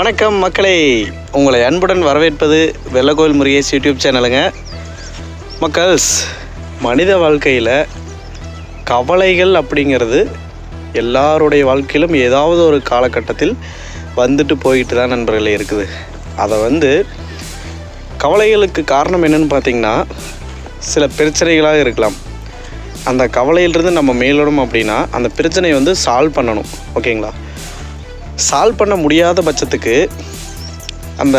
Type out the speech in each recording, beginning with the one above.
வணக்கம் மக்களே. உங்களை அன்புடன் வரவேற்பது வெள்ளக்கோயில் முருகேஸ் யூடியூப் சேனலுங்க. மக்கள்ஸ் மனித வாழ்க்கையில் கவலைகள் அப்படிங்கிறது எல்லாருடைய வாழ்க்கையிலும் ஏதாவது ஒரு காலகட்டத்தில் வந்துட்டு போயிட்டு தான் நண்பர்களே இருக்குது. அதை வந்து கவலைகளுக்கு காரணம் என்னென்னு பார்த்தீங்கன்னா சில பிரச்சனைகளாக இருக்கலாம். அந்த கவலையிலிருந்து நம்ம மேலிடும் அப்படின்னா அந்த பிரச்சனையை வந்து சால்வ் பண்ணணும். ஓகேங்களா? சால்வ் பண்ண முடியாத பட்சத்துக்கு அந்த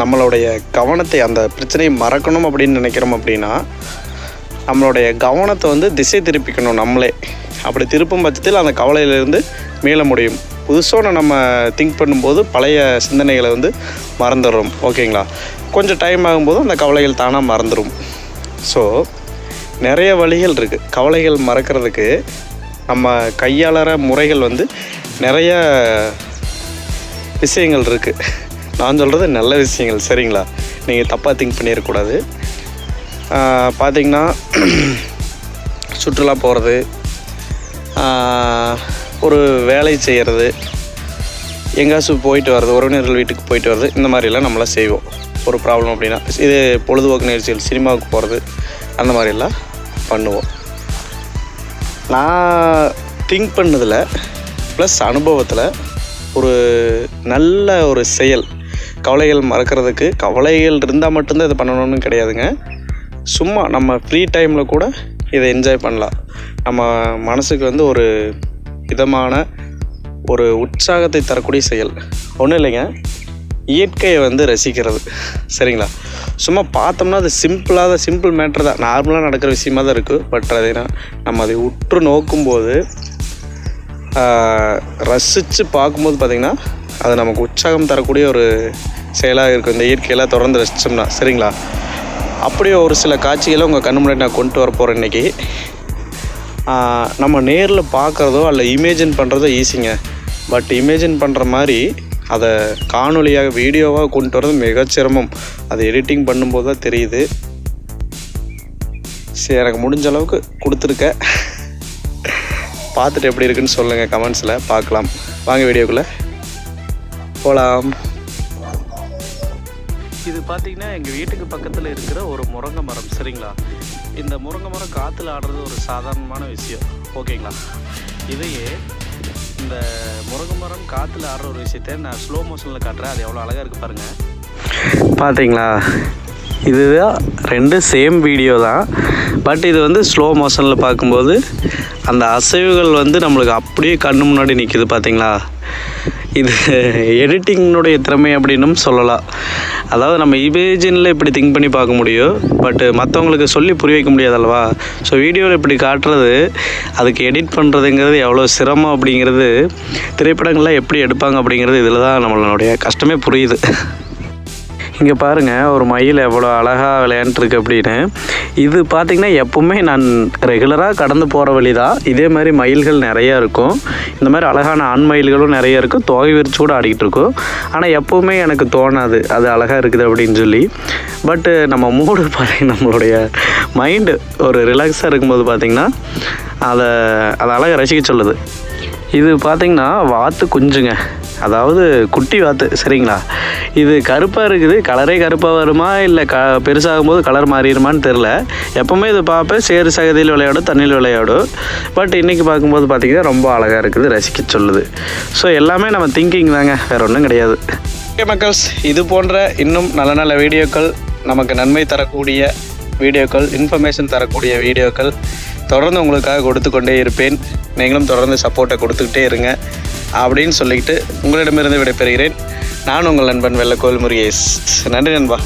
நம்மளுடைய கவனத்தை அந்த பிரச்சனையை மறக்கணும் அப்படின்னு நினைக்கிறோம் அப்படின்னா நம்மளுடைய கவனத்தை வந்து திசை திருப்பிக்கணும் நம்மளே. அப்படி திருப்பும் பட்சத்தில் அந்த கவலையிலிருந்து மீள முடியும். புதுசாக நம்ம திங்க் பண்ணும்போது பழைய சிந்தனைகளை வந்து மறந்துடுறோம். ஓகேங்களா? கொஞ்சம் டைம் ஆகும்போது அந்த கவலைகள் தானாக மறந்துடும் ஸோ நிறைய வழிகள் இருக்குது கவலைகள் மறக்கிறதுக்கு நம்ம கையாளற முறைகள் வந்து நிறைய விஷயங்கள் இருக்குது நான் சொல்கிறது நல்ல விஷயங்கள் சரிங்களா? நீங்கள் தப்பாக திங்க் பண்ணிடக்கூடாது பார்த்திங்கன்னா சுற்றுலா போகிறது ஒரு வேலை செய்கிறது எங்கேயாச்சும் போயிட்டு வர்றது உறவினர்கள் வீட்டுக்கு போயிட்டு வர்றது இந்த மாதிரிலாம் நம்மளாம் செய்வோம். ஒரு ப்ராப்ளம் அப்படின்னா இது பொழுதுபோக்கு நிகழ்ச்சிகள் சினிமாவுக்கு போகிறது அந்த மாதிரிலாம் பண்ணுவோம். நான் திங்க் பண்ணதில் ப்ளஸ் அனுபவத்தில் ஒரு நல்ல ஒரு செயல். கவலைகள் மறக்கிறதுக்கு கவலைகள் இருந்தால் மட்டும்தான் இதை பண்ணணும்னு கிடையாதுங்க. சும்மா நம்ம ஃப்ரீ டைமில் கூட இதை என்ஜாய் பண்ணலாம். நம்ம மனசுக்கு வந்து ஒரு விதமான ஒரு உற்சாகத்தை தரக்கூடிய செயல். ஒன்றும் இல்லைங்க. இயற்கையை வந்து ரசிக்கிறது. சரிங்களா? சும்மா பார்த்தோம்னா அது சிம்பிளாக சிம்பிள் மேட்ரு தான். நார்மலாக நடக்கிற விஷயமா தான் இருக்குது பட் அதை நான் நம்ம அதை உற்று நோக்கும்போது ரசித்து பார்க்கும்போது பார்த்திங்கன்னா அது நமக்கு உற்சாகம் தரக்கூடிய ஒரு செயலாக இருக்கும் இந்த இயற்கையெல்லாம் தொடர்ந்து ரசித்தோம்னா சரிங்களா? அப்படியே ஒரு சில காட்சிகளை உங்கள் கண் முன்னாடி நான் கொண்டு வர போகிறேன் இன்றைக்கி நம்ம நேரில் பார்க்குறதோ அல்ல இமேஜின் பண்ணுறதோ ஈஸிங்க பட் இமேஜின் பண்ணுற மாதிரி அதை காணொலியாக வீடியோவாக கொண்டு வரது மிகச்சிரமம் அதை எடிட்டிங் பண்ணும்போது தான் தெரியுது. சரி எனக்கு முடிஞ்ச அளவுக்கு கொடுத்துருக்கேன் பார்த்துட்டு எப்படி இருக்குன்னு சொல்லுங்கள் கமெண்ட்ஸில் பார்க்கலாம். வாங்க வீடியோக்குள்ளே. போகலாம் இது பார்த்தீங்கன்னா எங்கள் வீட்டுக்கு பக்கத்தில் இருக்கிற ஒரு முருங்கை மரம் சரிங்களா? இந்த முருங்கை மரம் காற்றுல ஆடுறது ஒரு சாதாரணமான விஷயம். ஓகேங்களா? இதையே இந்த முருங்கை மரம் காற்றுல ஆடுற ஒரு விஷயத்த நான் ஸ்லோ மோஷனில் காட்டுறேன். அது எவ்வளோ அழகாக இருக்குது பாருங்கள் பார்த்தீங்களா இதுதான் ரெண்டு சேம் வீடியோ தான். பட் இது வந்து ஸ்லோ மோஷனில் பார்க்கும்போது அந்த அசைவுகள் வந்து நம்மளுக்கு அப்படியே கண்ணு முன்னாடி நிற்கிது பார்த்தீங்களா இது எடிட்டிங்கினுடைய திறமை அப்படின்னும் சொல்லலாம். அதாவது நம்ம இமேஜினில் இப்படி திங்க் பண்ணி பார்க்க முடியும். பட்டு மற்றவங்களுக்கு சொல்லி புரிய வைக்க முடியாது அல்லவா? ஸோ வீடியோவில் இப்படி காட்டுறது அதுக்கு எடிட் பண்ணுறதுங்கிறது எவ்வளோ சிரமம் அப்படிங்கிறது திரைப்படங்கள்லாம் எப்படி எடுப்பாங்க அப்படிங்கிறது இதில் தான் நம்மளுடைய கஷ்டமே புரியுது. இங்கே பாருங்கள் ஒரு மயில் எவ்வளோ அழகாக விளையாண்டுருக்கு அப்படின்னு. இது பார்த்திங்கன்னா எப்போவுமே நான் ரெகுலராக கடந்து போகிற வழி தான் இதே மாதிரி மயில்கள் நிறையா இருக்கும். இந்த மாதிரி அழகான ஆண் மயில்களும் நிறைய இருக்கும். தொகை விரிச்சு கூட ஆடிக்கிட்டு இருக்கும். ஆனால் எப்போவுமே எனக்கு தோணாது. அது அழகாக இருக்குது அப்படின்னு சொல்லி. பட்டு நம்ம மூடு பாருங்க நம்மளுடைய மைண்டு ஒரு ரிலாக்ஸாக இருக்கும்போது பார்த்திங்கன்னா அதை அதை அழகாக ரசிக்க சொல்லுது. இது பார்த்திங்கன்னா வாத்து குஞ்சுங்க. அதாவது குட்டி வாத்து சரிங்களா? இது கருப்பாக இருக்குது. கலரே கருப்பாக வருமா? இல்லை க பெருசாகும் போது கலர் மாறிடுமான்னு தெரில எப்போவுமே இது பார்ப்பேன். சேறு சகதியில் விளையாடும் தண்ணியில் விளையாடும். பட் இன்றைக்கி பார்க்கும்போது பார்த்திங்கன்னா ரொம்ப அழகாக இருக்குது ரசிக்க சொல்லுது. ஸோ எல்லாமே நம்ம திங்கிங் தாங்க. வேறு ஒன்றும் கிடையாது. ஓகே மக்கள்ஸ் இது போன்ற இன்னும் நல்ல நல்ல வீடியோக்கள் நமக்கு நன்மை தரக்கூடிய வீடியோக்கள் இன்ஃபர்மேஷன் தரக்கூடிய வீடியோக்கள் தொடர்ந்து உங்களுக்காக கொடுத்து கொண்டே இருப்பேன். நீங்களும் தொடர்ந்து சப்போர்ட்டை கொடுத்துக்கிட்டே இருங்க. அப்படின்னு சொல்லிக்கிட்டு உங்களிடமிருந்து விடைபெறுகிறேன். நான் உங்கள் நண்பன் வெள்ளக்கோல் முருகேஷ். நன்றி நண்பா.